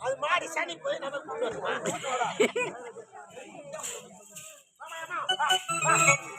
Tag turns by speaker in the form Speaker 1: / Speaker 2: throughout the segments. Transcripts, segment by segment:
Speaker 1: அது மாடி சனி போய் நம்ம கூட்டு வரணுமா?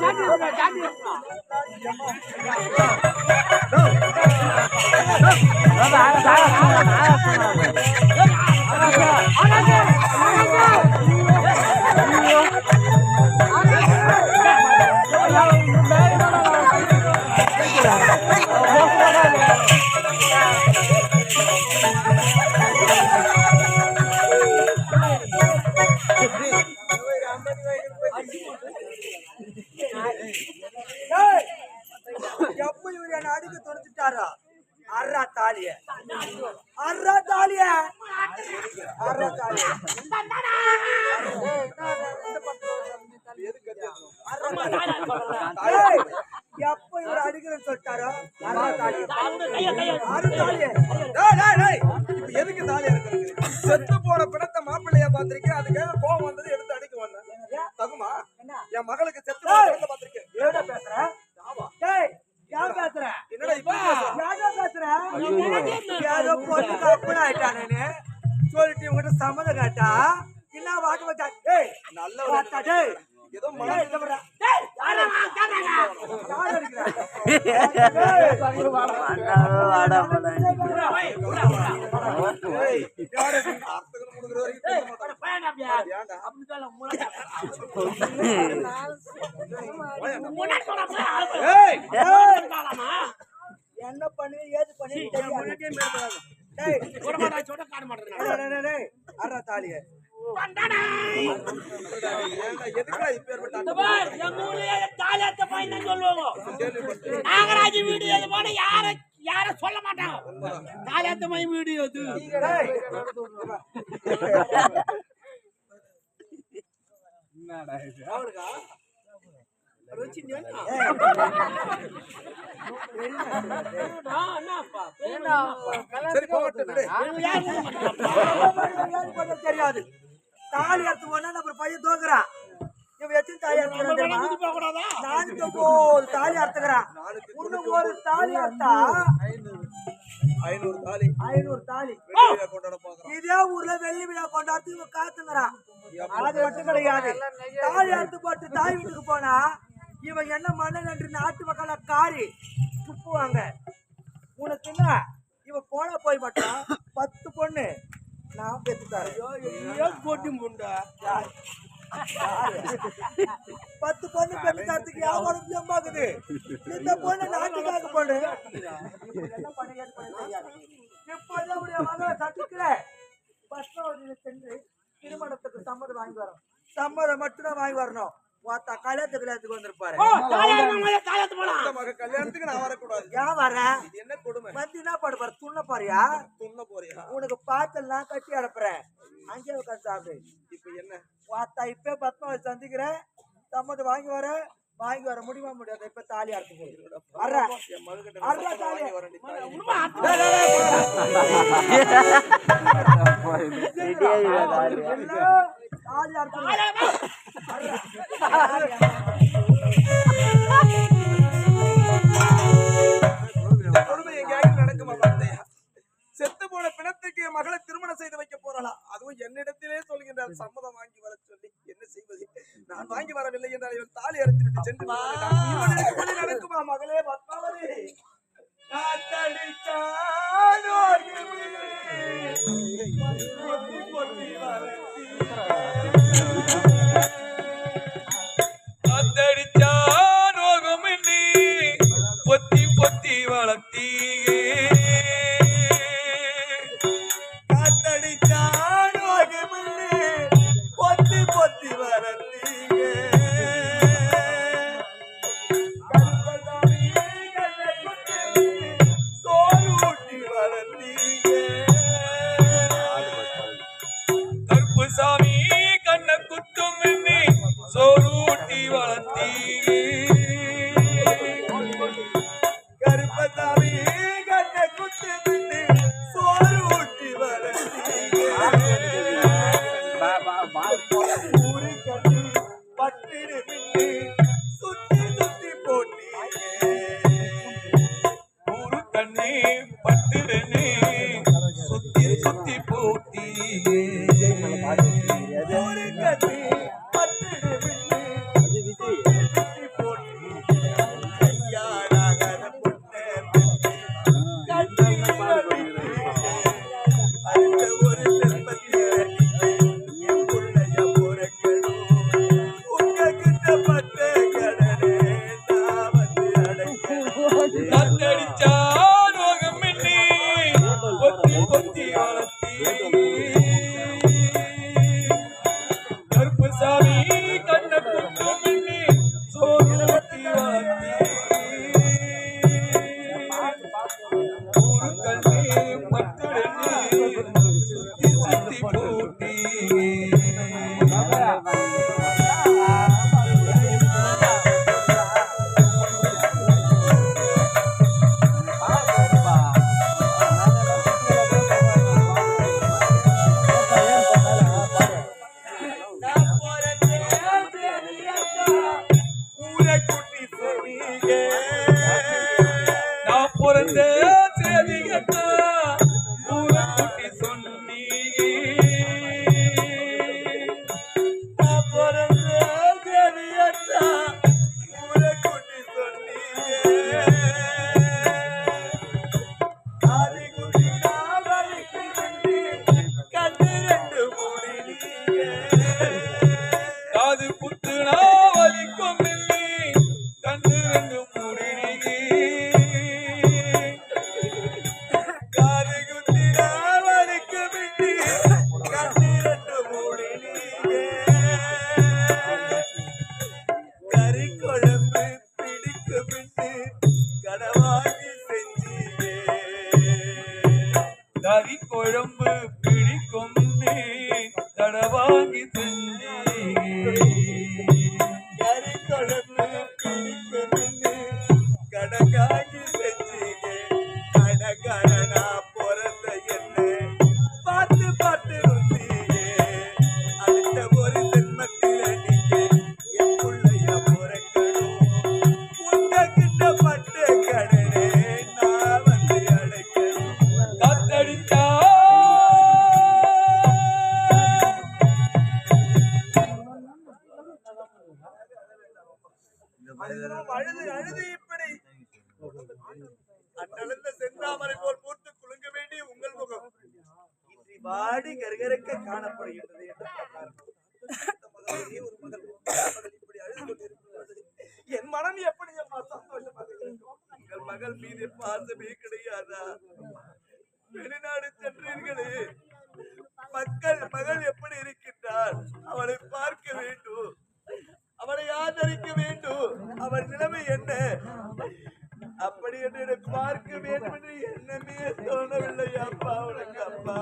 Speaker 1: 赶紧的，赶紧，走，老板，啥样？啥样？啥样？啥样？俺来
Speaker 2: 接，俺来接。எதுக்கு தாலி? செத்து போன பிணத்தை மாப்பிள்ளையா பார்த்திருக்கேன் அதுக்காக கோவம் வந்தது எடுத்து அடிக்க வந்தேன் தகுமா என் மகளுக்கு செத்து போன
Speaker 1: ஆயிட்டானே சொல்லிட்டு இவங்கிட்ட சம்மதம் கேட்டா என்ன வாக்கு வச்சா
Speaker 2: நல்ல
Speaker 1: என்ன பண்ணி ஏது பண்ணி தெரியாது. டேய், தாலிய
Speaker 2: ஏன்டா, எதுக்குடா இப்பேற்பட்ட அட்டை கேள்விப்பட்டு
Speaker 3: நாகராஜ் வீடியோ இது போல யார யார சொல்ல மாட்டாங்க வீடியோ இது
Speaker 2: போகட்டும் விடு.
Speaker 1: ஏது பண்ண தெரியாது தாலி அறுத்து போனா நம்ம பையன் தோக்குறான் இவன் எத்தனை தாலி அறுத்துக்கிறான் நானூத்தி ஒன்பது தாலி அறுத்துக்கிறான். இன்னும் ஒரு தாலி அறுத்தா?
Speaker 2: ஐநூறு. தாலி.
Speaker 1: ஐநூறு தாலி. இதே ஊர்ல வெள்ளி விழா கொண்டாடி இவன் காத்துங்கிறான் அது மட்டும் கிடையாது. தாலி அறுத்து போட்டு தாய் வீட்டுக்கு போனா இவன் என்ன மண்ணன் என்று நாட்டு மக்களை காரி துப்புவாங்க. உனக்கு என்ன? இவன் போனா போய் மாட்டான் பத்து பொண்ணு. நான் பெற்றுத்தாரு
Speaker 3: போட்டி முண்டா?
Speaker 1: பத்து பொண்ணு பெண்ணு தரத்துக்கு வியாபாரம் ஜம்பாக்குது இந்த பொண்ணு நாட்டுக்காக பொண்ணு என்ன பண்ண உடைய மகளை சந்திக்கல. சென்று திருமணத்துக்கு சம்மதம் வாங்கி வரணும் சம்மதம் மட்டும்தான் வாங்கி வரணும். பார்த்தா கல்யாணத்துக்கு கல்யாணத்துக்கு வந்திருப்பாரு.
Speaker 4: கல்யாணத்துக்கு நான் வரக்கூடாது.
Speaker 1: ஏன் வர?
Speaker 4: இது என்ன கொடுமை?
Speaker 1: வந்து என்ன பாடுப்பாரு துண்ண பாரியா
Speaker 4: துண்ண போறியா?
Speaker 1: உனக்கு பாத்தெல்லாம் கட்டி அனுப்புறேன். அங்கே உட்காந்து சாப்பிடு.
Speaker 4: இப்ப என்ன?
Speaker 1: பார்த்தா இப்ப பத்மாவை சந்திக்கிறேன் சம்மதி வாங்கி வர வாங்கி வர முடியுமா முடியாது? இப்ப தாலி அறுத்து எல்லாம் தாலி அறுத்து
Speaker 4: செத்து போன பிணத்துக்கு என் மகளை திருமணம் செய்து வைக்க போறலாம் அதுவும் என்னிடத்திலே சொல்கின்றார் சம்மதம் வாங்கி வர சொல்லி என்ன செய்வது நான் வாங்கி வரவில்லை என்றால் இவன் தாலி அறுத்து விட்டு சென்று நடக்குமா மகளே பத்மாவதி காத்தடித்தான் குட்டி சொன்னீங்க
Speaker 5: நான்
Speaker 4: பிறந்தேன்
Speaker 5: Amém.
Speaker 4: அழுதும் அழுது அழுது இப்படி. அண்ணளந்த செந்தாமரை போல் பூத்து குலுங்க வேண்டிய உங்கள் முகம். இன்றி வாடி கருகருக்க காணப்படுகின்றது என்று ஒரு மகள் இப்படி அழுது கொண்டிருக்கிறது. என் மனம் எப்படி அம்மா சந்தோஷமாக இருக்கும்? உங்கள் மகள் மீது பாசமே கிடையாதா? வெளிநாடு சென்றீர்களே. மக்கள் மகள் எப்படி இருக்கின்றார் அவளை பார்க்க வேண்டும். அவளை ஆதரிக்க வேண்டும். நிலைமை என்ன? அப்படி என்று எனக்கு பார்க்க வேண்டும் என்று எண்ணமே தோணவில்லை அப்பா உனக்கு அப்பா.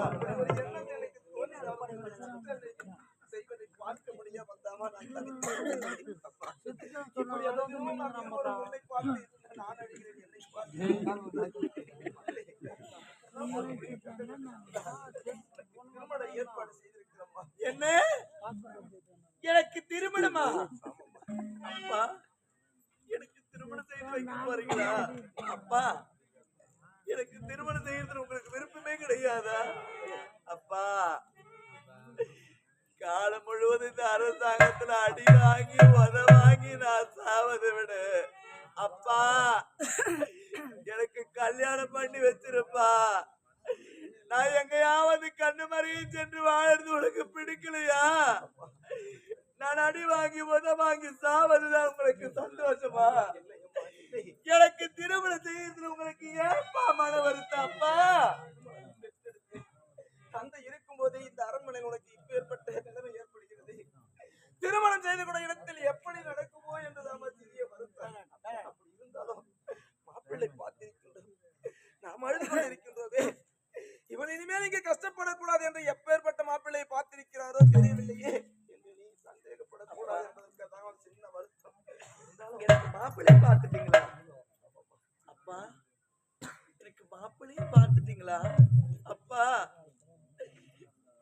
Speaker 4: எண்ணம் எனக்கு அப்பா. செய்வதை பார்க்க முடியாம வந்தாமா? நான். இப்படி எதுவும் நான் ஒரு உன்னை பார்த்து நான் அடிக்கிறேன் என்னை பார்த்து. ஏற்பாடு செய்திருக்கிறோம்மா. என்ன? எனக்கு திருமணமா? அப்பா. திருமணம் செய்து வைக்க போறீங்களா அப்பா எனக்கு திருமணம் செய்யறது உங்களுக்கு விருப்பமே கிடையாதா? அப்பா காலம் முழுவதும் இந்த அரசாங்கத்துல அடி வாங்கி உத வாங்கி நான் சாவதை விட. அப்பா எனக்கு கல்யாணம் பண்ணி வச்சிருப்பா. நான் எங்கேயாவது கண்ணு மறைய சென்று வாழறது உனக்கு பிடிக்கலையா? நான் அடி வாங்கி உத வாங்கி சாவதுதான் உங்களுக்கு சந்தோஷமா? எனக்கு திருமணம் செய்யறதுல உங்களுக்கு ஏப்பா மன வருத்தாப்பா தந்தை இருக்கும் போதே இந்த அரண்மனை உனக்கு இப்பேற்பட்ட நிலைமை ஏற்படுகிறது. திருமணம் செய்து கூட இடத்தில் எப்படி நடக்குமோ என்றுதான் சிறிய வருத்தாங்க அப்படி இருந்தாலும் மாப்பிள்ளை பார்த்திருக்கின்றோம். நாம் அழுது கொண்டிருக்கின்றோமே. இவன் இனிமேல் இங்கே கஷ்டப்படக்கூடாது என்று எப்பேற்பட்ட மாப்பிள்ளையை பார்த்திருக்கிறாரோ தெரியவில்லையே என்று நீ சந்தேகப்படக்கூடாது என்பதற்காக ஒரு சின்ன வருத்தம் இருந்தாலும் பார்த்துட்டீங்களா? அப்பா எனக்கு மாப்பிள்ளையும் பார்த்துட்டீங்களா? அப்பா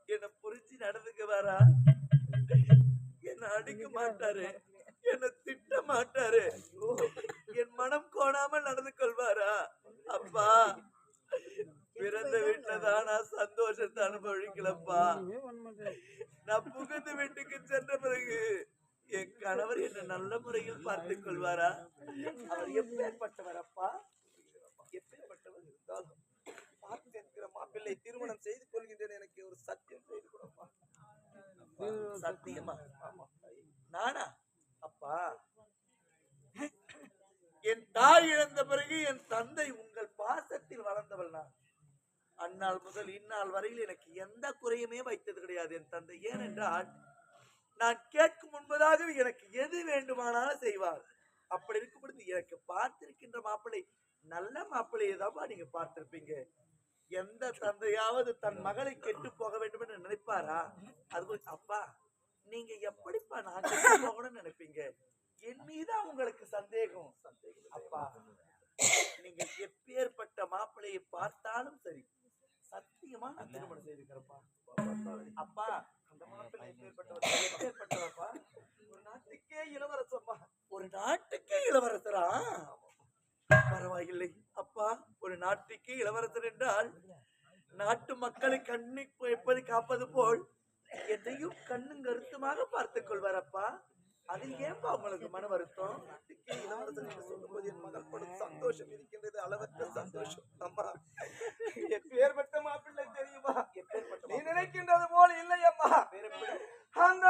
Speaker 4: என்ன புரிஞ்சு நடந்துக்க வரா. என்ன அடிக்க மாட்டாரு. என்ன திட்ட மாட்டாரு. என் மனம் கோணாம நடந்து கொள்வாரா? அப்பா பிறந்த வீட்டுல தான் நான் சந்தோஷத்தை அனுபவிக்கலப்பா. நான் புகுந்த வீட்டுக்கு சென்ற பிறகு என் கணவர் என்னை நல்ல முறையில் பார்த்துக் கொள்வாரா? அவர் எப்பேற்பட்டவர் அப்பா எப்பேற்பட்டவர் இருந்தாலும் பார்த்து இருக்கிற மாப்பிள்ளை திருமணம் செய்து கொள்கின்றேன் எனக்கு ஒரு சத்தியம் செய்து கொடுப்பா. சத்தியமா? ஆமா. நானா? அப்பா. என் தாய் இழந்த பிறகு என் தந்தை உங்கள் பாசத்தில் வளர்ந்தவள் நான். அந்நாள் முதல் இந்நாள் வரையில் எனக்கு எந்த குறையுமே வைத்தது கிடையாது என் தந்தை. ஏனென்றால் நான் கேட்கும் முன்பதாகவே எனக்கு எது வேண்டுமானாலும் செய்வார். அப்படி இருக்கும் பொழுது எனக்கு பார்த்திருக்கின்ற மாப்பிள்ளை நல்ல மாப்பிள்ளையை தான் நீங்க பார்த்திருப்பீங்க. எந்த தந்தையாவது தன் மகளை கெட்டு போக வேண்டும் என்று நினைப்பாரா? அது கொஞ்சம் அப்பா நீங்க எப்படிப்பா நான் கெட்டு போகணும்னு நினைப்பீங்க? என் மீதா உங்களுக்கு சந்தேகம். அப்பா நீங்க எப்பேற்பட்ட மாப்பிள்ளையை பார்த்தாலும் சரி சத்தியமா நான் திருமணம் செய்திருக்கிறேன்ப்பா அப்பா அந்த மாப்பிள்ளை எப்பேற்பட்டவர்ப்பா? ஒரு நாட்டுக்கே இளவரசப்பா ஒரு நாட்டுக்கே இளவரசரா? பரவாயில்லை. அப்பா ஒரு நாட்டுக்கே இளவரசர் என்றால் நாட்டு மக்களை கண்ணி எப்படி காப்பது போல் என்னையும் கண்ணும் கருத்துமாக பார்த்துக் கொள்வார் அப்பா. அதில் ஏன்பா அவங்களுக்கு மன வருத்தம். இளவரசன் என்று மகள் படும் சந்தோஷம் இருக்கின்றது அளவற்ற சந்தோஷம். அம்மா எப்பேற்பட்ட மாப்பிள்ளை தெரியுமா? நீ நினைக்கின்றது போல இல்லை அம்மா. அந்த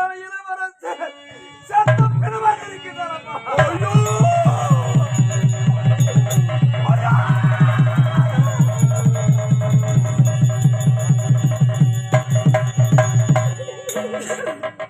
Speaker 4: Thank you.